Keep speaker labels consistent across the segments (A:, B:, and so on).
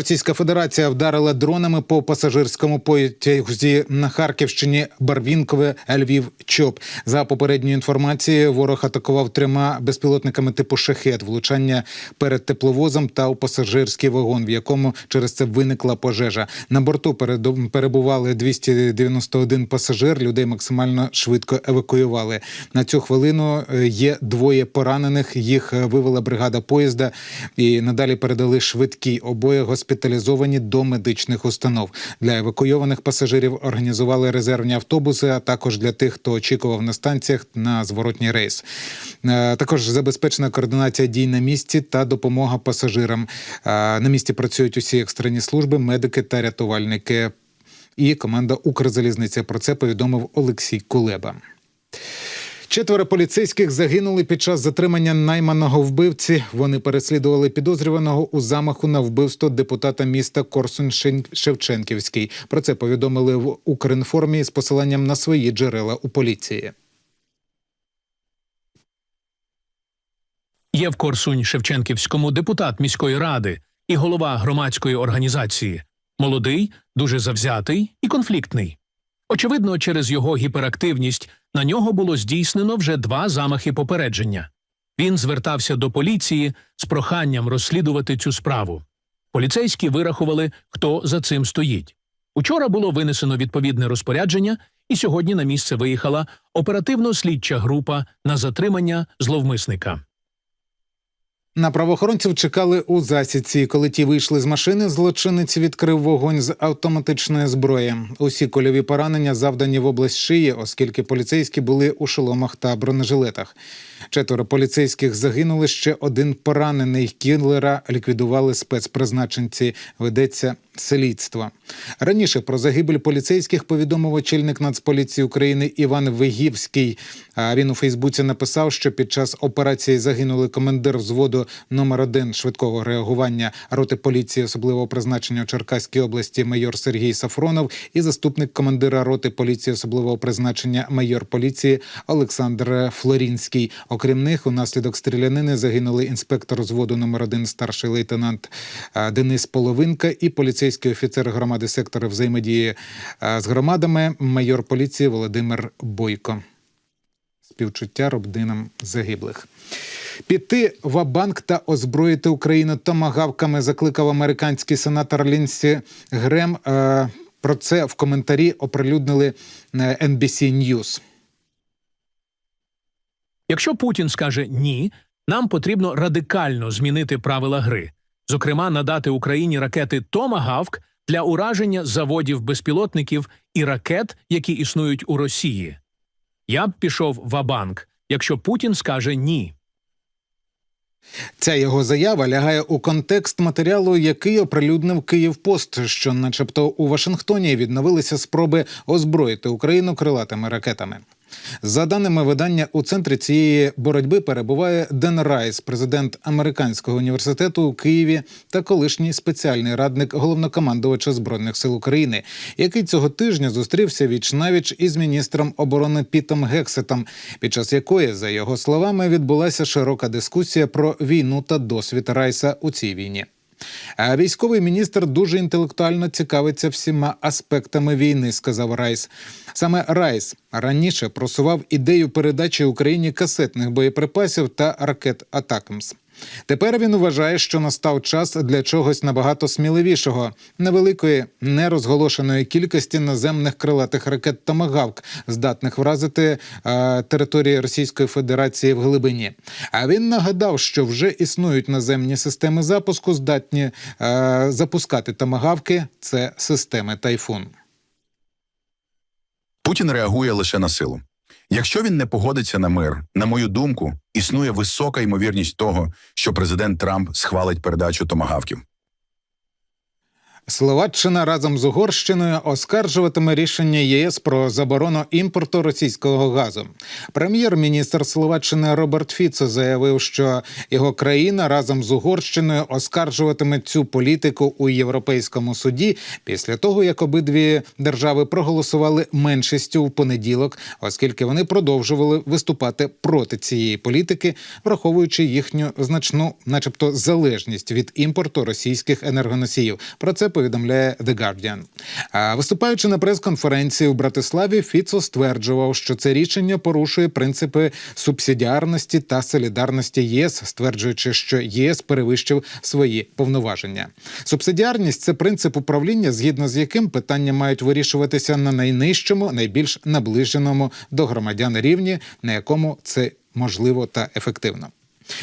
A: Російська Федерація вдарила дронами по пасажирському потязі на Харківщині Барвінкове, Львів, Чоп. За попередньою інформацією, ворог атакував трьома безпілотниками типу шахет, влучання перед тепловозом та у пасажирський вагон, в якому через це виникла пожежа. На борту перебували 291 пасажир. Людей максимально швидко евакуювали. На цю хвилину е, є двоє поранених. Їх е, вивела бригада поїзда і надалі передали швидкі. Обоє госпіталізовані до медичних установ. Для евакуйованих пасажирів організували резервні автобуси, а також для тих, хто очікував на станціях на зворотній рейс. Е, Також забезпечена координація дій на місці та допомога пасажирам. Е, На місці працюють усі екстрені служби, медики та рятувальники. І команда Укрзалізниці про це повідомив Олексій Кулеба. Четверо поліцейських загинули під час затримання найманого вбивці. Вони переслідували підозрюваного у замаху на вбивство депутата міста Корсунь Шевченківський. Про це повідомили в Укрінформі з посиланням на свої джерела у поліції.
B: Є в Корсунь Шевченківському депутат міської ради і голова громадської організації. Молодий, дуже завзятий і конфліктний. Очевидно, через його гіперактивність на нього було здійснено вже два замахи попередження. Він звертався до поліції з проханням розслідувати цю справу. Поліцейські вирахували, хто за цим стоїть. Учора було винесено відповідне розпорядження, і сьогодні на місце виїхала оперативно-слідча група на затримання зловмисника.
A: На правоохоронців чекали у засідці. Коли ті вийшли з машини, злочинець відкрив вогонь з автоматичної зброї. Усі кольові поранення завдані в область шиї, оскільки поліцейські були у шоломах та бронежилетах. Четверо поліцейських загинули. Ще один поранений Кінлера ліквідували спецпризначенці. Ведеться слідство. Раніше про загибель поліцейських повідомив очільник Нацполіції України Іван Вигівський. Він у Фейсбуці написав, що під час операції загинули командир взводу номер 1 швидкого реагування роти поліції особливого призначення у Черкаській області майор Сергій Сафронов і заступник командира роти поліції особливого призначення майор поліції Олександр Флорінський. Окрім них, унаслідок стрілянини загинули інспектор взводу номер 1 старший лейтенант Денис Половинка і поліцейський офіцер громади сектора взаємодії з громадами майор поліції Володимир Бойко. Співчуття родинам загиблих. Піти в банк та озброїти Україну томагавками закликав американський сенатор Лінсі Грем. Е, Про це в коментарі оприлюднили е, NBC News.
B: Якщо Путін скаже ні, нам потрібно радикально змінити правила гри, зокрема, надати Україні ракети Томагавк для ураження заводів безпілотників і ракет, які існують у Росії. Я б пішов в Абанк, якщо Путін скаже ні.
A: Ця його заява лягає у контекст матеріалу, який оприлюднив Київпост, що, начебто, у Вашингтоні відновилися спроби озброїти Україну крилатими ракетами. За даними видання, у центрі цієї боротьби перебуває Ден Райс, президент американського університету у Києві та колишній спеціальний радник головнокомандувача збройних сил України, який цього тижня зустрівся віч навіч із міністром оборони Пітом Гексетом, під час якої, за його словами, відбулася широка дискусія про війну та досвід Райса у цій війні. Військовий міністр дуже інтелектуально цікавиться всіма аспектами війни, сказав Райс. Саме Райс раніше просував ідею передачі Україні касетних боєприпасів та ракет Атакамс. Тепер він вважає, що настав час для чогось набагато сміливішого невеликої нерозголошеної кількості наземних крилатих ракет Томагавк, здатних вразити е, території Російської Федерації в глибині. А він нагадав, що вже існують наземні системи запуску, здатні е, запускати томагавки. Це системи Тайфун.
C: Путін реагує лише на силу. Якщо він не погодиться на мир, на мою думку, існує висока ймовірність того, що президент Трамп схвалить передачу томагавків.
A: Словаччина разом з Угорщиною оскаржуватиме рішення ЄС про заборону імпорту російського газу. Прем'єр-міністр Словаччини Роберт Фіцо заявив, що його країна разом з Угорщиною оскаржуватиме цю політику у Європейському суді після того, як обидві держави проголосували меншістю в понеділок, оскільки вони продовжували виступати проти цієї політики, враховуючи їхню значну, начебто, залежність від імпорту російських енергоносіїв. Про це повідомляє The Guardian. А виступаючи на прес-конференції у Братиславі, Фіцо стверджував, що це рішення порушує принципи субсидіарності та солідарності ЄС, стверджуючи, що ЄС перевищив свої повноваження. Субсидіарність це принцип управління, згідно з яким питання мають вирішуватися на найнижчому, найбільш наближеному до громадян рівні, на якому це можливо та ефективно.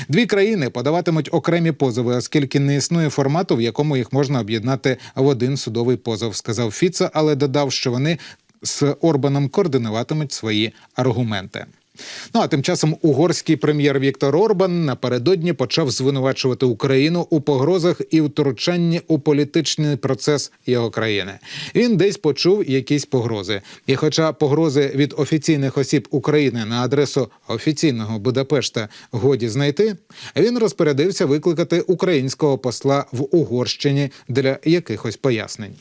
A: Дві країни подаватимуть окремі позови, оскільки не існує формату, в якому їх можна об'єднати в один судовий позов, сказав Фіца, але додав, що вони з Орбаном координуватимуть свої аргументи. Ну а тим часом угорський прем'єр Віктор Орбан напередодні почав звинувачувати Україну у погрозах і втручанні у політичний процес його країни. Він десь почув якісь погрози. І, хоча погрози від офіційних осіб України на адресу офіційного Будапешта годі знайти, він розпорядився викликати українського посла в Угорщині для якихось пояснень.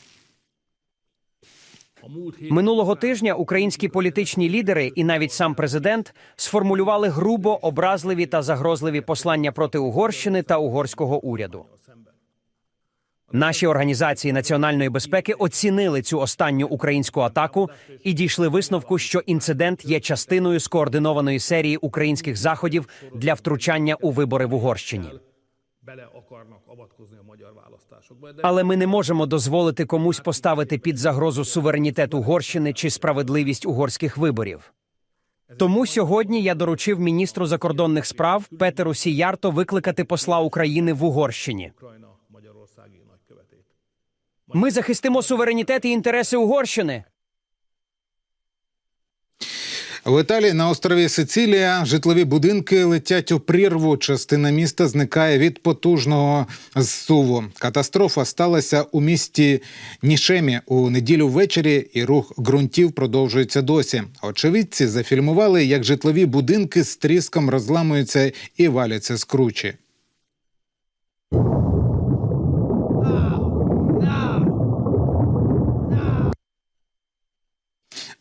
D: Минулого тижня українські політичні лідери і навіть сам президент сформулювали грубо образливі та загрозливі послання проти Угорщини та угорського уряду. Наші організації національної безпеки оцінили цю останню українську атаку і дійшли висновку, що інцидент є частиною скоординованої серії українських заходів для втручання у вибори в Угорщині.
E: Bele akarnak avatkozni a magyar választásokba. De
D: Але ми не можемо дозволити комусь поставити під загрозу суверенітет Угорщини чи справедливість угорських виборів. Тому сьогодні я доручив міністру закордонних справ Петеру Сіярто викликати посла України в Угорщині. Ми захистимо суверенітет і інтереси Угорщини.
A: В Італії на острові Сицилія житлові будинки летять у прірву. Частина міста зникає від потужного зсуву. Катастрофа сталася у місті Нішемі у неділю ввечері, і рух ґрунтів продовжується досі. Очевидці зафільмували, як житлові будинки з тріском розламуються і валяться з кручі.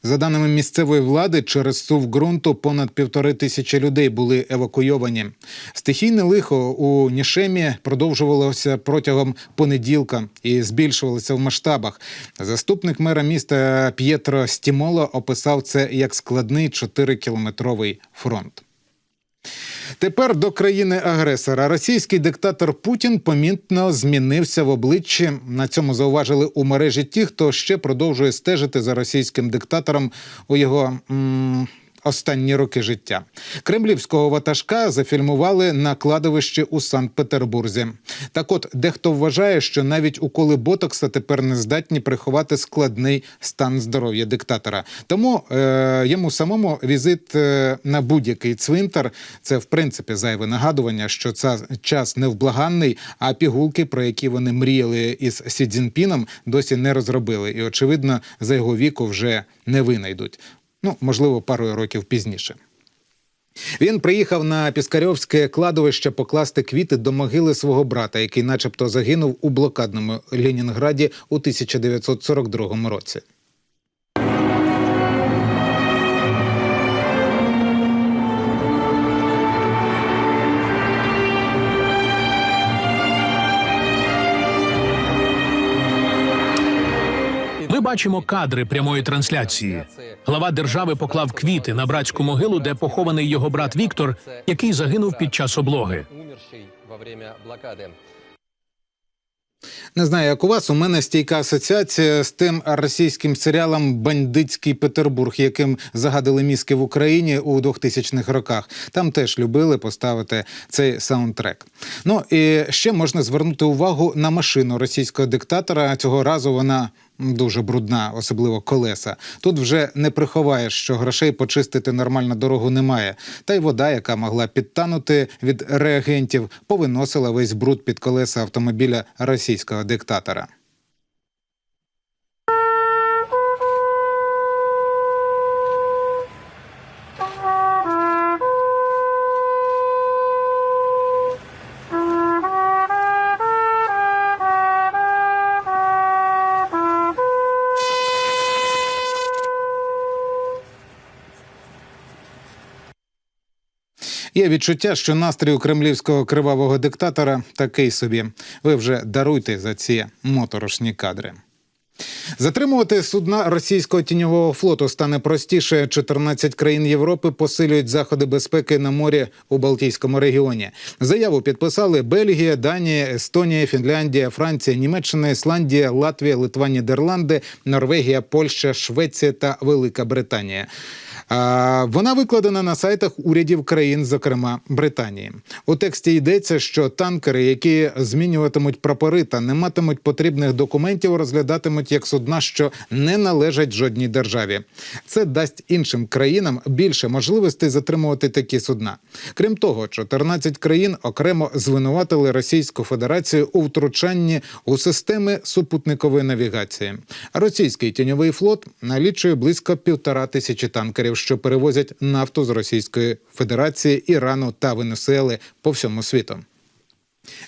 A: За даними місцевої влади, через сув ґрунту понад півтори тисячі людей були евакуйовані. Стихійне лихо у Нішемі продовжувалося протягом понеділка і збільшувалося в масштабах. Заступник мера міста П'єтро Стімоло описав це як складний 4-кілометровий фронт. Тепер до країни-агресора. Російський диктатор Путін помітно змінився в обличчі. На цьому зауважили у мережі ті, хто ще продовжує стежити за російським диктатором у його. М- Останні роки життя кремлівського ватажка зафільмували на кладовищі у Санкт-Петербурзі. Так, от дехто вважає, що навіть уколи ботокса тепер не здатні приховати складний стан здоров'я диктатора. Тому е, йому самому візит е, на будь-який цвинтар це в принципі зайве нагадування, що це час невблаганний, а пігулки, про які вони мріяли із Сі Цзіньпіном, досі не розробили. І очевидно, за його віку вже не винайдуть. Ну, можливо, пару років пізніше. Він приїхав на Піскарьовське кладовище покласти квіти до могили свого брата, який, начебто, загинув у блокадному Лінінграді у 1942 році.
B: Бачимо кадри прямої трансляції. Глава держави поклав квіти на братську могилу, де похований його брат Віктор, який загинув під час облоги.
A: Не знаю, як у вас. У мене стійка асоціація з тим російським серіалом Бандитський Петербург, яким загадили мізки в Україні у 2000-х роках. Там теж любили поставити цей саундтрек. Ну і ще можна звернути увагу на машину російського диктатора. Цього разу вона. Дуже брудна, особливо колеса. Тут вже не приховаєш, що грошей почистити нормально дорогу немає. Та й вода, яка могла підтанути від реагентів, повиносила весь бруд під колеса автомобіля російського диктатора. Є відчуття, що настрій у кремлівського кривавого диктатора такий собі. Ви вже даруйте за ці моторошні кадри. Затримувати судна російського тіньового флоту стане простіше. 14 країн Європи посилюють заходи безпеки на морі у Балтійському регіоні. Заяву підписали Бельгія, Данія, Естонія, Фінляндія, Франція, Німеччина, Ісландія, Латвія, Литва, Нідерланди, Норвегія, Польща, Швеція та Велика Британія. Вона викладена на сайтах урядів країн, зокрема Британії. У тексті йдеться, що танкери, які змінюватимуть прапори та не матимуть потрібних документів, розглядатимуть як судна, що не належать жодній державі. Це дасть іншим країнам більше можливостей затримувати такі судна. Крім того, 14 країн окремо звинуватили Російську Федерацію у втручанні у системи супутникової навігації. Російський тіньовий флот налічує близько півтора тисячі танкерів, що перевозять нафту з Російської Федерації, Ірану та Венесуели по всьому світу.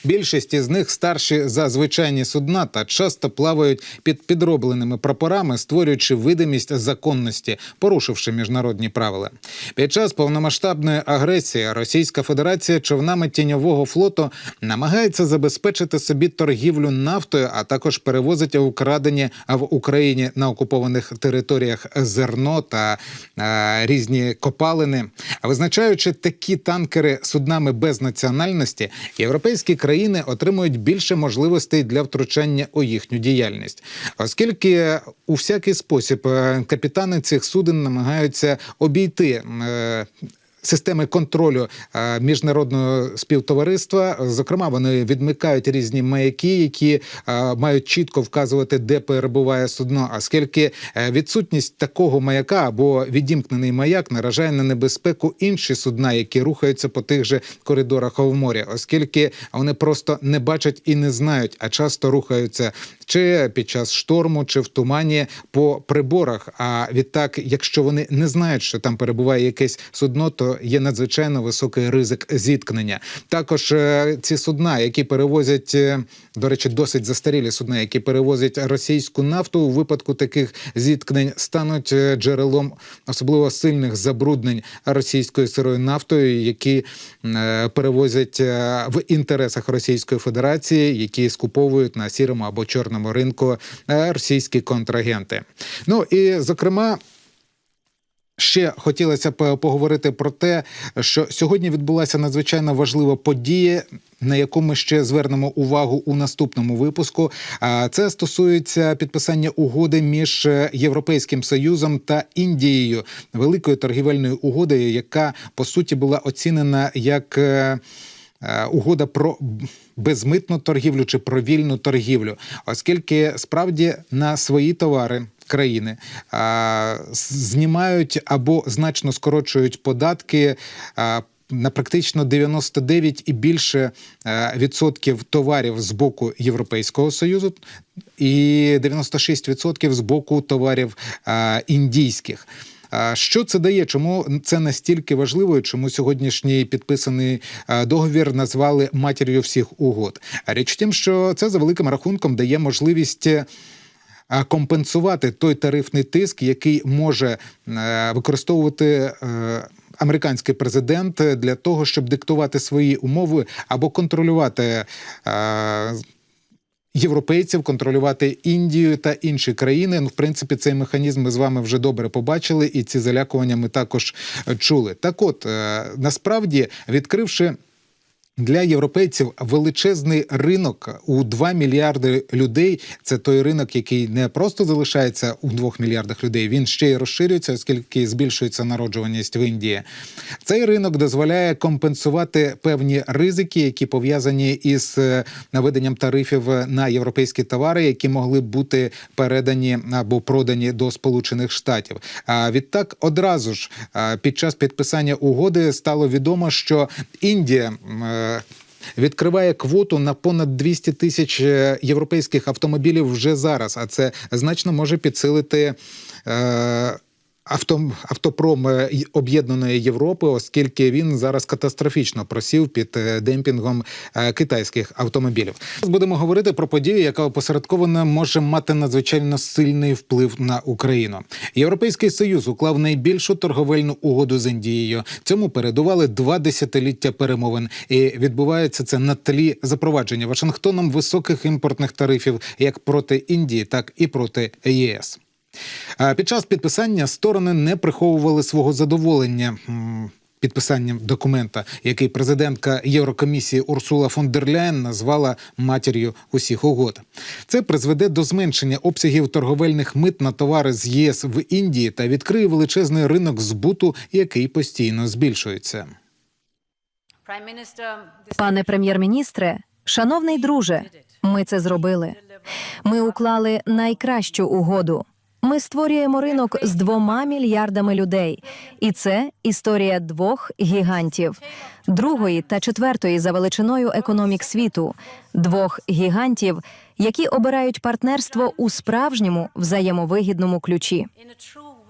A: Більшість із них старші за звичайні судна та часто плавають під підробленими прапорами, створюючи видимість законності, порушивши міжнародні правила. Під час повномасштабної агресії Російська Федерація човнами тіньового флоту намагається забезпечити собі торгівлю нафтою, а також перевозить украдені в Україні на окупованих територіях зерно та е, різні копалини. Визначаючи такі танкери суднами без національності, європейські країни отримують більше можливостей для втручання у їхню діяльність, оскільки у всякий спосіб е, капітани цих суден намагаються обійти. Системи контролю е, міжнародного співтовариства, зокрема, вони відмикають різні маяки, які е, мають чітко вказувати, де перебуває судно. Оскільки е, відсутність такого маяка або відімкнений маяк наражає на небезпеку інші судна, які рухаються по тих же коридорах в морі, оскільки вони просто не бачать і не знають, а часто рухаються чи під час шторму, чи в тумані по приборах. А відтак, якщо вони не знають, що там перебуває якесь судно, то є надзвичайно високий ризик зіткнення. Також е, ці судна, які перевозять, е, до речі, досить застарілі судна, які перевозять російську нафту, у випадку таких зіткнень стануть е, джерелом особливо сильних забруднень російською сирою нафтою, які перевозять в інтересах Російської Федерації, які скуповують на сірому або чорному ринку російські контрагенти. Ну і зокрема. Ще хотілося б поговорити про те, що сьогодні відбулася надзвичайно важлива подія, на яку ми ще звернемо увагу у наступному випуску. Це стосується підписання угоди між е, Європейським Союзом та Індією, великої торгівельної угоди, яка по суті була оцінена як. Е, е, Угода про безмитну торгівлю чи про вільну торгівлю, оскільки справді на свої товари країни а, знімають або значно скорочують податки. а, на практично 99 і більше е, відсотків товарів з боку Європейського союзу і 96 відсотків з боку товарів е, індійських. Що це дає? Чому це настільки важливо? і Чому сьогоднішній підписаний договір назвали матір'ю всіх угод? Річ в тім, що це за великим рахунком дає можливість. е, компенсувати той тарифний тиск, який може е, використовувати е, американський президент для того, щоб диктувати свої умови або контролювати. Європейців контролювати Індію та інші країни. Ну, в принципі, цей механізм ми з вами вже добре побачили, і ці залякування ми також е, чули. Так, от е, насправді відкривши для європейців величезний ринок у 2 мільярди людей. Це той ринок, який не просто залишається у 2 мільярдах людей. Він ще й розширюється, оскільки збільшується народжуваність в Індії. Цей ринок дозволяє компенсувати певні ризики, які пов'язані із е, наведенням тарифів на європейські товари, які могли бути передані або продані до Сполучених Штатів. А відтак одразу ж під час підписання угоди стало відомо, що Індія. Е, Відкриває квоту на понад 200 тисяч е, європейських автомобілів вже зараз, а це значно може підсилити е, авто, автопром е, об'єднаної Європи, оскільки він зараз катастрофічно просів під е, демпінгом е, китайських автомобілів. Будемо говорити про подію, яка опосередковано може мати надзвичайно сильний вплив на Україну. Європейський союз уклав найбільшу торговельну угоду з Індією. Цьому передували два десятиліття перемовин, і відбувається це на тлі запровадження Вашингтоном високих імпортних тарифів як проти Індії, так і проти ЄС. Під час підписання сторони не приховували свого задоволення. Підписанням документа, який президентка Єврокомісії Урсула фон дер Ляєн назвала матір'ю усіх угод, це призведе до зменшення обсягів торговельних мит на товари з ЄС в Індії та відкриє величезний ринок збуту, який постійно збільшується.
F: Пане прем'єр-міністре, шановний друже, ми це зробили. Ми уклали найкращу угоду. Ми створюємо ринок з двома мільярдами людей, і це історія двох гігантів, другої та четвертої за величиною економік світу, двох гігантів, які обирають партнерство у справжньому взаємовигідному ключі.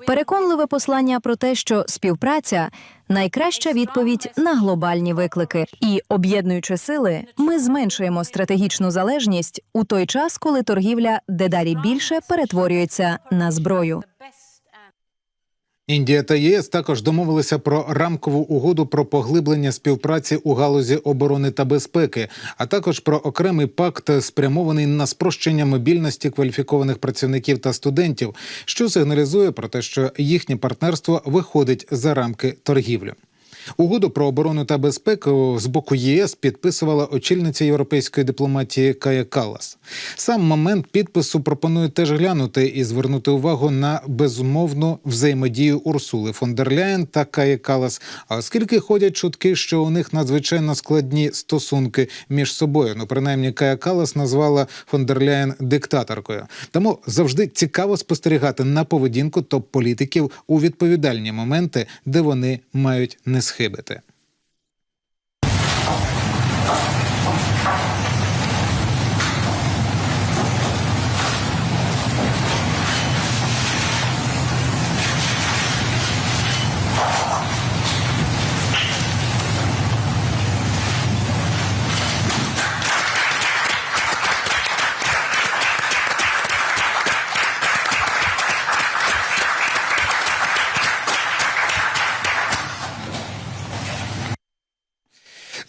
F: Переконливе послання про те, що співпраця найкраща відповідь на глобальні виклики. І об'єднуючи сили, ми зменшуємо стратегічну залежність у той час, коли торгівля дедалі більше перетворюється на зброю.
A: Індія та ЄС також домовилися про рамкову угоду про поглиблення співпраці у галузі оборони та безпеки, а також про окремий пакт, спрямований на спрощення мобільності кваліфікованих працівників та студентів, що сигналізує про те, що їхнє партнерство виходить за рамки торгівлі. Угоду про оборону та безпеку з боку ЄС підписувала очільниця європейської дипломатії Кая Калас. Сам момент підпису пропоную теж глянути і звернути увагу на безумовну взаємодію Урсули фон дер Ляєн та Каї Калас. А оскільки ходять чутки, що у них надзвичайно складні стосунки між собою. Ну, принаймні, Кая Калас назвала фон дер Ляєн диктаторкою. Тому завжди цікаво спостерігати на поведінку топ-політиків у відповідальні моменти, де вони мають не схибити.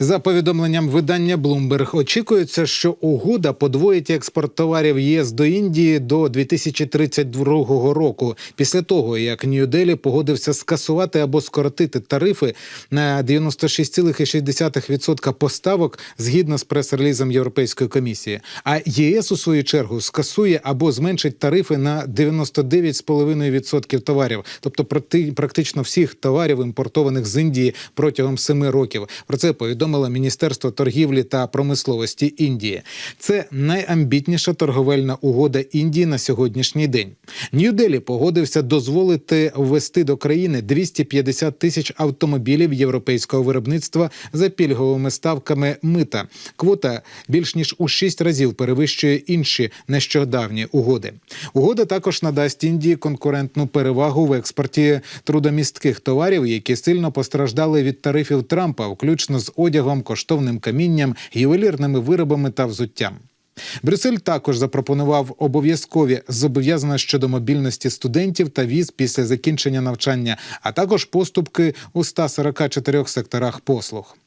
A: За повідомленням видання Bloomberg, очікується, що угода подвоїть експорт товарів ЄС до Індії до 2032 року, після того як Нью-Делі погодився скасувати або скоротити тарифи на 96,6% поставок згідно з прес-релізом Європейської комісії. А ЄС у свою чергу скасує або зменшить тарифи на 99,5% товарів, тобто практи- практично всіх товарів, імпортованих з Індії протягом семи років. Про це повідомило Міністерство торгівлі та промисловості Індії. Це найамбітніша торговельна угода Індії на сьогоднішній день. Нью-Делі погодився дозволити ввести до країни 250 тисяч автомобілів європейського виробництва за пільговими ставками мита. Квота більш ніж у шість разів перевищує інші нещодавні угоди. Угода також надасть Індії конкурентну перевагу в експорті трудомістких товарів, які сильно постраждали від тарифів Трампа, включно з одягом, коштовним камінням, ювелірними виробами та взуттям. Брюссель також запропонував обов'язкові зобов'язання щодо мобільності студентів та віз після закінчення навчання, а також поступки у 144 секторах послуг.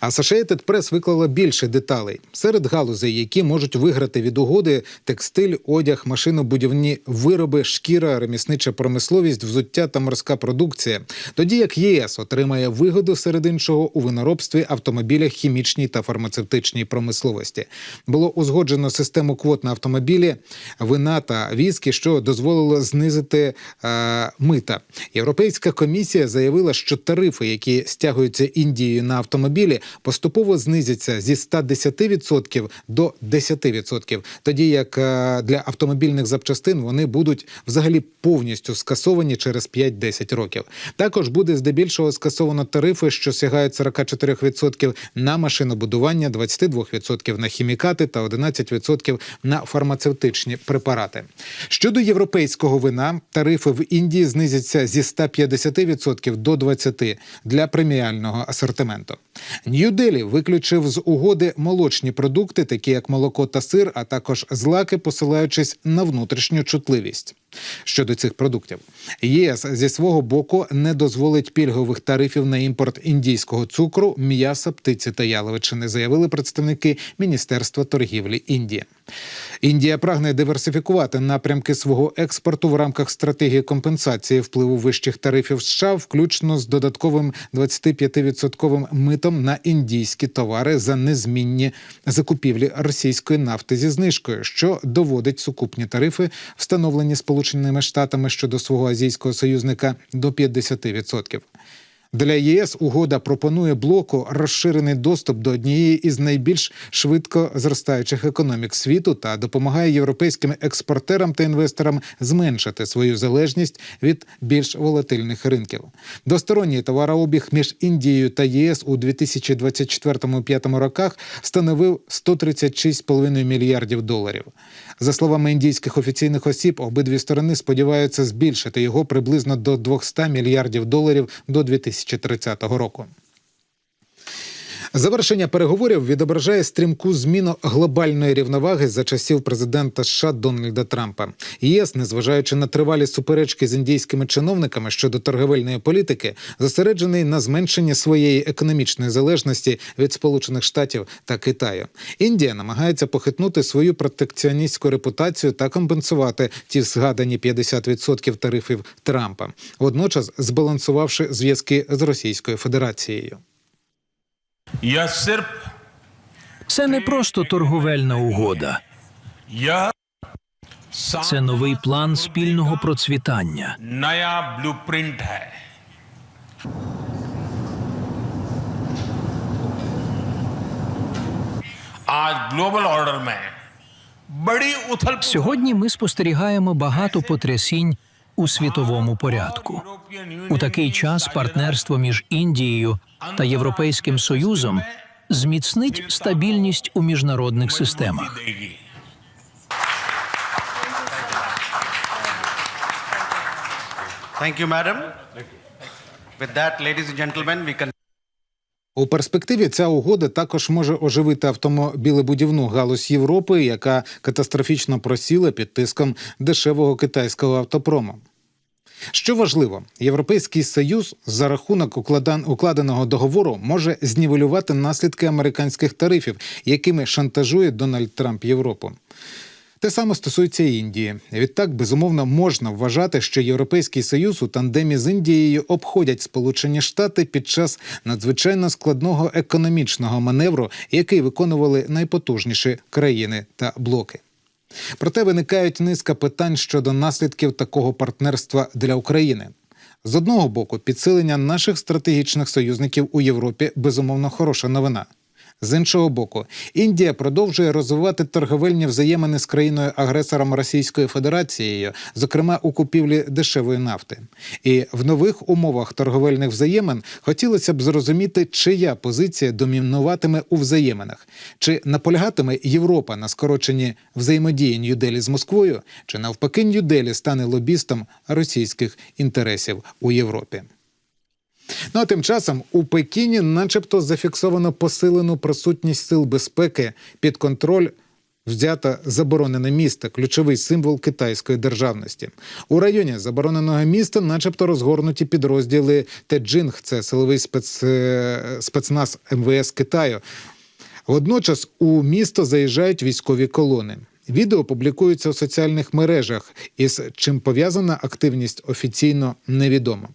A: Associated Press виклала більше деталей серед галузей, які можуть виграти від угоди текстиль, одяг, машинобудівні вироби, шкіра, реміснича промисловість, взуття та морська продукція. Тоді як ЄС отримає вигоду серед іншого у виноробстві, автомобілях, хімічній та фармацевтичній промисловості. Було узгоджено систему квот на автомобілі, вина та віскі, що дозволило знизити е, мита. Європейська комісія заявила, що тарифи, які стягуються Індією на автомобілі, автомобілі поступово знизяться зі 110% до 10%, тоді як е, для автомобільних запчастин вони будуть взагалі повністю скасовані через 5-10 років. Також буде здебільшого скасовано тарифи, що сягають 44% на машинобудування, 22% на хімікати та 11% на фармацевтичні препарати. Щодо європейського вина, тарифи в Індії знизяться зі 150% до 20% для преміального асортименту. Нью-Делі виключив з угоди молочні продукти, такі як молоко та сир, а також злаки, посилаючись на внутрішню чутливість. Щодо цих продуктів, ЄС зі свого боку не дозволить пільгових тарифів на імпорт індійського цукру, м'яса, птиці та яловичини, заявили представники Міністерства торгівлі Індії. Індія прагне диверсифікувати напрямки свого експорту в рамках стратегії компенсації впливу вищих тарифів США, включно з додатковим 25% митом на індійські товари за незмінні закупівлі російської нафти зі знижкою, що доводить сукупні тарифи, встановлені Сполученими Штатами щодо свого азійського союзника до 50%. Для ЄС угода пропонує блоку розширений доступ до однієї із найбільш швидко зростаючих економік світу та допомагає європейським експортерам та інвесторам зменшити свою залежність від більш волатильних ринків. Двосторонній товарообіг між Індією та ЄС у 2024-2025 роках становив 136,5 мільярдів доларів. За словами індійських офіційних осіб, обидві сторони сподіваються збільшити його приблизно до 200 мільярдів доларів до 2030 року. Завершення переговорів відображає стрімку зміну глобальної рівноваги за часів президента США Дональда Трампа. ЄС, незважаючи на тривалі суперечки з індійськими чиновниками щодо торговельної політики, зосереджений на зменшенні своєї економічної залежності від Сполучених Штатів та Китаю. Індія намагається похитнути свою протекціоністську репутацію та компенсувати ті згадані 50% тарифів Трампа, водночас збалансувавши зв'язки з Російською Федерацією.
G: Я серб.
H: Це не просто торговельна угода.
G: Я
H: це новий план спільного процвітання.
G: Ная блюпринт.
H: Сьогодні ми спостерігаємо багато потрясінь у світовому порядку. У такий час партнерство між Індією та Європейським Союзом зміцнить стабільність у міжнародних системах.
I: Thank you, madam. With that, ladies and gentlemen, we can.
A: У перспективі ця угода також може оживити автомобілебудівну галузь Європи, яка катастрофічно просіла під тиском дешевого китайського автопрому. Що важливо, Європейський Союз за рахунок укладеного договору може знівелювати наслідки американських тарифів, якими шантажує Дональд Трамп Європу. Те саме стосується Індії. Відтак, безумовно, можна вважати, що Європейський Союз у тандемі з Індією обходять Сполучені Штати під час надзвичайно складного економічного маневру, який виконували найпотужніші країни та блоки. Проте виникають низка питань щодо наслідків такого партнерства для України. З одного боку, підсилення наших стратегічних союзників у Європі безумовно хороша новина. З іншого боку, Індія продовжує розвивати торговельні взаємини з країною-агресором Російською Федерацією, зокрема у купівлі дешевої нафти. І в нових умовах торговельних взаємин хотілося б зрозуміти, чия позиція домінуватиме у взаєминах, чи наполягатиме Європа на скороченні взаємодії Нью-Делі з Москвою, чи навпаки Нью-Делі стане лобістом російських інтересів у Європі. Ну а тим часом у Пекіні, начебто, зафіксовано посилену присутність сил безпеки під контроль. Взято заборонене місто, ключовий символ китайської державності. У районі забороненого міста, начебто, розгорнуті підрозділи Теджинг, це силовий спец... спецназ МВС Китаю. Водночас у місто заїжджають військові колони. Відео публікуються у соціальних мережах, із чим пов'язана активність офіційно невідомо.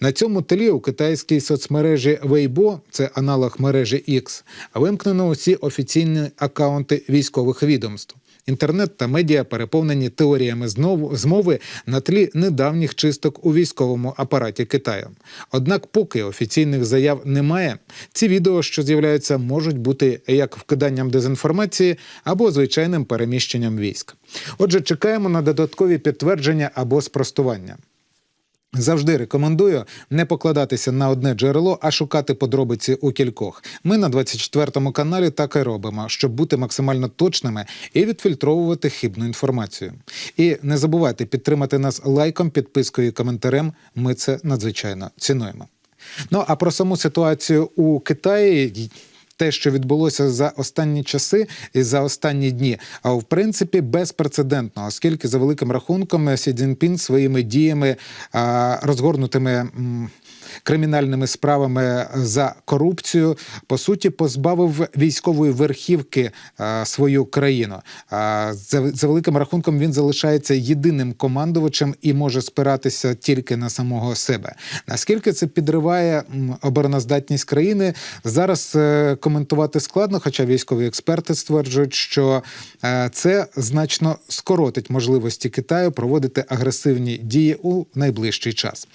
A: На цьому тлі у китайській соцмережі Weibo, це аналог мережі X, вимкнено усі офіційні акаунти військових відомств. Інтернет та медіа переповнені теоріями змови на тлі недавніх чисток у військовому апараті Китаю. Однак, поки офіційних заяв немає, ці відео, що з'являються, можуть бути як вкиданням дезінформації або звичайним переміщенням військ. Отже, чекаємо на додаткові підтвердження або спростування. Завжди рекомендую не покладатися на одне джерело, а шукати подробиці у кількох. Ми на 24 каналі так і робимо, щоб бути максимально точними і відфільтровувати хибну інформацію. І не забувайте підтримати нас лайком, підпискою і коментарем. Ми це надзвичайно цінуємо. Ну а про саму ситуацію у Китаї. Те, що відбулося за останні часи і за останні дні, а в принципі безпрецедентно, оскільки за великим рахунком Сі Цзіньпін своїми діями розгорнутими. Кримінальними справами за корупцію по суті позбавив військової верхівки а, свою країну. А, за, за великим рахунком він залишається єдиним командувачем і може спиратися тільки на самого себе. Наскільки це підриває обороноздатність країни, зараз е, коментувати складно, хоча військові експерти стверджують, що е, це значно скоротить можливості Китаю проводити агресивні дії у найближчий час.